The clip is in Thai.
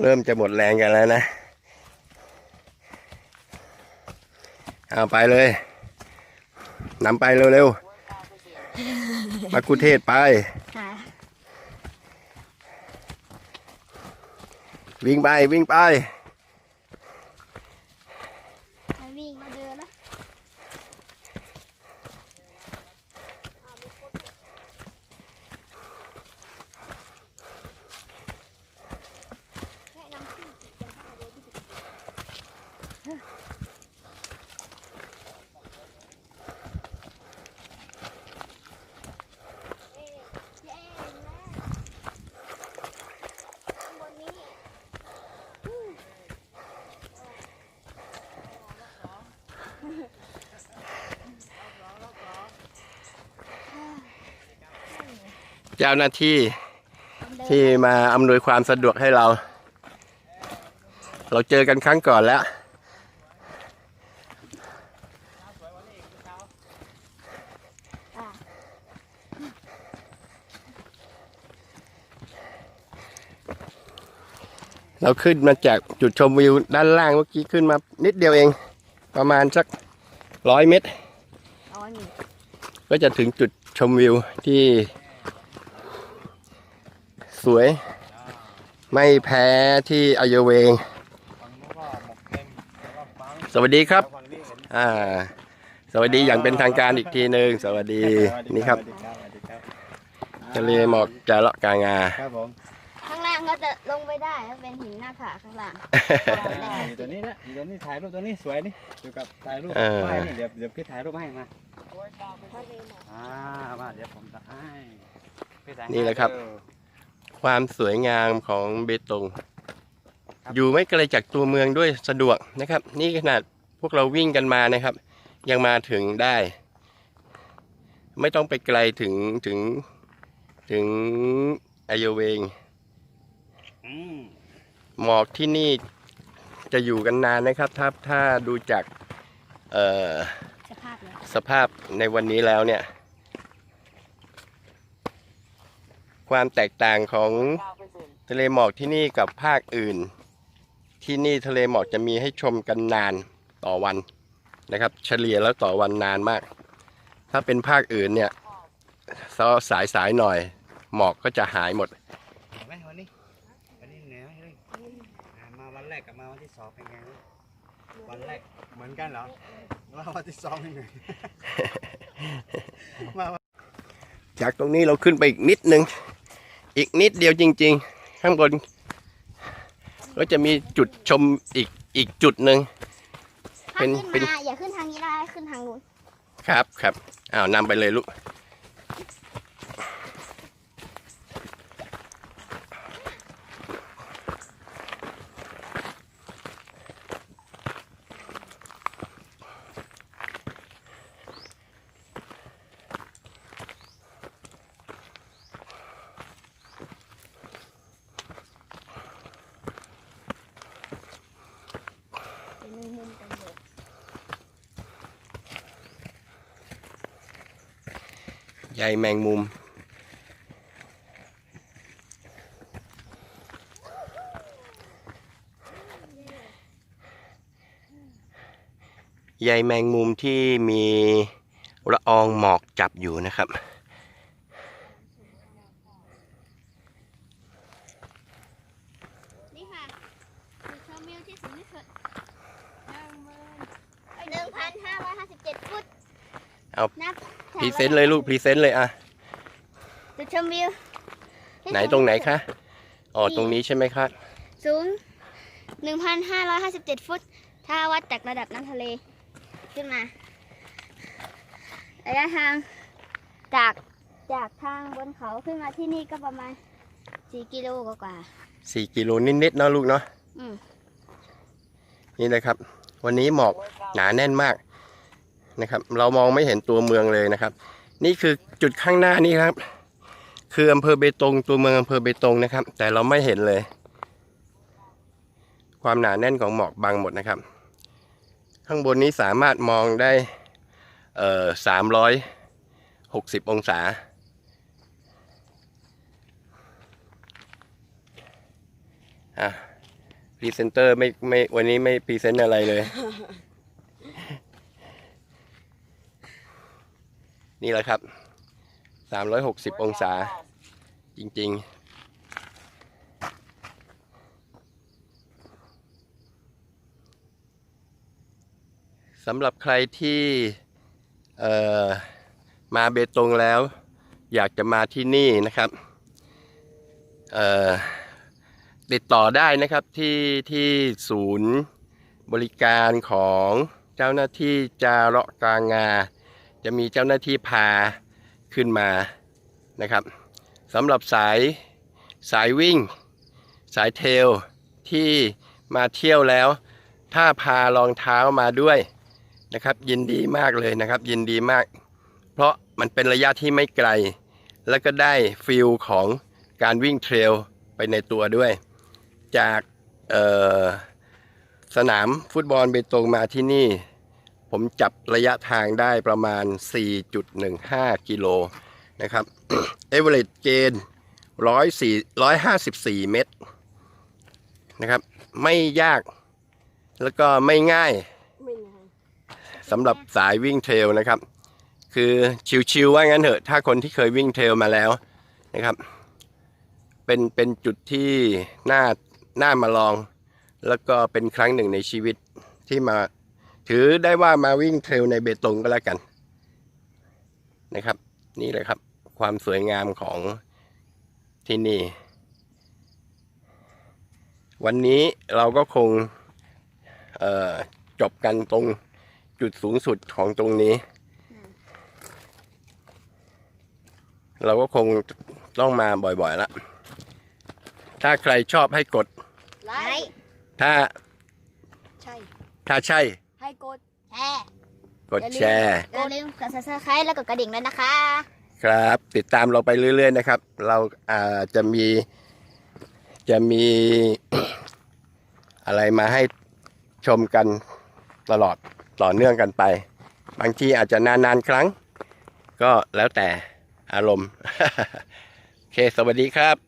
เริ่มจะหมดแรงกันแล้วนะ เอาไปเลยนำไปเร็วๆมากุเทศไปค่ะวิ่งไป วิ่งไป มาวิ่งมาเดินแล้วแนะนำที่จะพาเดินที่สุดเอ๊ะเย้นะข้างบนนี้ เจ้าหน้าที่ที่มาอำนวยความสะดวกให้เรา เราเจอกันครั้งก่อนแล้วอะเราขึ้นมาจากจุดชมวิวด้านล่างเมื่อกี้ขึ้นมานิดเดียวเอง ประมาณสักร้อยเมตรอ๋อนี่ก็จะถึงจุดชมวิวที่ สวย ไม่แพ้ที่อโยเวงฝั่งนู้นก็หมกเต็มแล้วก็ฟังสวัสดีครับฝั่งนี้เห็นอ่า สวัสดีอย่างเป็นทางการอีกทีหนึ่งสวัสดีนี่ครับสวัสดีครับสวัสดีครับทะเลหมอกจาระกางาครับผมข้างล่างก็จะลงไปได้ถ้าเป็นหินหน้าผาข้างล่างอ่าอยู่ตัวนี้นะอยู่ตัวนี้ถ่ายรูปตัวนี้สวยนี่อยู่กับถ่ายรูปเออไม่นี่เดี๋ยวเดี๋ยวพี่ถ่ายรูปให้มาทะเลหมอกอ่ามาเดี๋ยวผมจะให้พี่ถ่ายนี่แหละครับให้ดู ความสวยงามของเบตง อยู่ไม่ไกลจากตัวเมืองด้วยสะดวกนะครับ นี่ขนาดพวกเราวิ่งกันมานะครับ ยังมาถึงได้ ไม่ต้องไปไกลถึงถึงถึงอโยเวงอืมหมอกที่นี่จะอยู่กันนานนะครับ ถ้าถ้าดูจากเอ่อสภาพเลยสภาพในวันนี้แล้วเนี่ย ความแตกต่างของทะเลหมอกที่นี่กับภาคอื่น ที่นี่ทะเลหมอกจะมีให้ชมกันนานต่อวันนะครับ เฉลี่ยแล้วต่อวันนานมาก ถ้าเป็นภาคอื่นเนี่ยสายสายๆหน่อยหมอกก็จะหายหมดเห็นไหมวันนี้วันนี้เหนื่อยไหมเฮ้ยอ่ามาวันแรกกับมาวันที่สองเป็นไงวะวันแรกเหมือนกันเหรอว่าวันที่สองเป็นไงมาจากตรงนี้เราขึ้นไปอีกนิดนึง อีกนิดเดียวจริง ๆ ข้างบน ก็จะมีจุดชมอีกอีกจุดหนึ่งถ้าเป็นขึ้นเป็นมาอย่าขึ้นทางนี้ได้ขึ้นทางนู้น ครับครับอ้าวนำไปเลยลูก เป็นมุมๆกันเลย ใยแมงมุม ใยแมงมุมที่มีละอองหมอกจับอยู่นะครับนี่ค่ะจุดชมวิวที่สูงที่สุดหนึ่งพันห้าร้อยห้าสิบเจ็ดฟุตเอานับ พรีเซนต์เลยลูกพรีเซนต์เลยอะจุดชมวิวที่ไหนสูตรงไหนคะอ๋อตรงนี้ใช่ไหมครับสูงหนึ่งพันห้าร้อยห้าสิบเจ็ดฟุต ถ้าวัดจากระดับน้ำทะเลขึ้นมาระยะทางจากจากทางบนเขาขึ้นมาที่นี่ก็ประมาณสี่กิโลกว่าสี่กิโลนิดๆเนาะลูกเนาะๆอืม นี่นะครับ วันนี้หมอกหนาแน่นมาก นะครับ เรามองไม่เห็นตัวเมืองเลยนะครับ นี่คือจุดข้างหน้านี่ครับ คืออำเภอเบตงตัวเมืองอำเภอเบตงนะครับ แต่เราไม่เห็นเลย ความหนาแน่นของหมอกบังหมดนะครับ ข้างบนนี้สามารถมองได้เอ่อสามร้อยหกสิบองศาอะพรีเซนเตอร์ไม่ไม่วันนี้ไม่พรีเซนต์อะไรเลย นี่แหละครับ 360 องศาจริง ๆสำหรับใครที่มาเบตงแล้ว อยากจะมาที่นี่นะครับ ติดต่อได้นะครับที่ที่ศูนย์บริการของเจ้าหน้าที่จาระกลางงา จะมีเจ้าหน้าที่พาขึ้นมานะครับสำหรับสายสายวิ่ง สายเทลที่มาเที่ยวแล้ว ถ้าพารองเท้ามาด้วยนะครับ ยินดีมากเลยนะครับ ยินดีมาก เพราะมันเป็นระยะที่ไม่ไกล แล้วก็ได้ฟิลของการวิ่งเทรลไปในตัวด้วย จากสนามฟุตบอลเบตงมาที่นี่ ผมจับระยะทางได้ประมาณ 4.15 กิโลนะครับเอเวอเรจเกณฑ์154 เมตรนะครับ ไม่ยากแล้วก็ไม่ง่ายไม่ไงสำหรับสายวิ่งเทรลนะครับ คือชิวๆว่างั้นเถอะ ถ้าคนที่เคยวิ่งเทรลมาแล้วนะครับ เป็นเป็นจุดที่น่าน่ามาลอง แล้วก็เป็นครั้งหนึ่งในชีวิตที่มา ถือได้ว่ามาวิ่งเทรลในเบตงก็แล้วกันนะครับ นี่เลยครับ ความสวยงามของที่นี่ วันนี้เราก็คงเอ่อจบกันตรงจุดสูงสุดของตรงนี้ เราก็คงต้องมาบ่อยๆละถ้าใครชอบให้กดไลค์ถ้า ใช่ ถ้าใช่ ให้กดแชร์กดแชร์ อย่าลืมกด subscribe แล้วกดกระดิ่งด้วยนะคะ ครับ ติดตามเราไปเรื่อย ๆ นะครับ เราอ่าจะมีจะมี อะไรมาให้ชมกันตลอดต่อเนื่องกันไป บางทีอาจจะนานๆครั้ง ก็แล้วแต่อารมณ์ โอเค สวัสดีครับ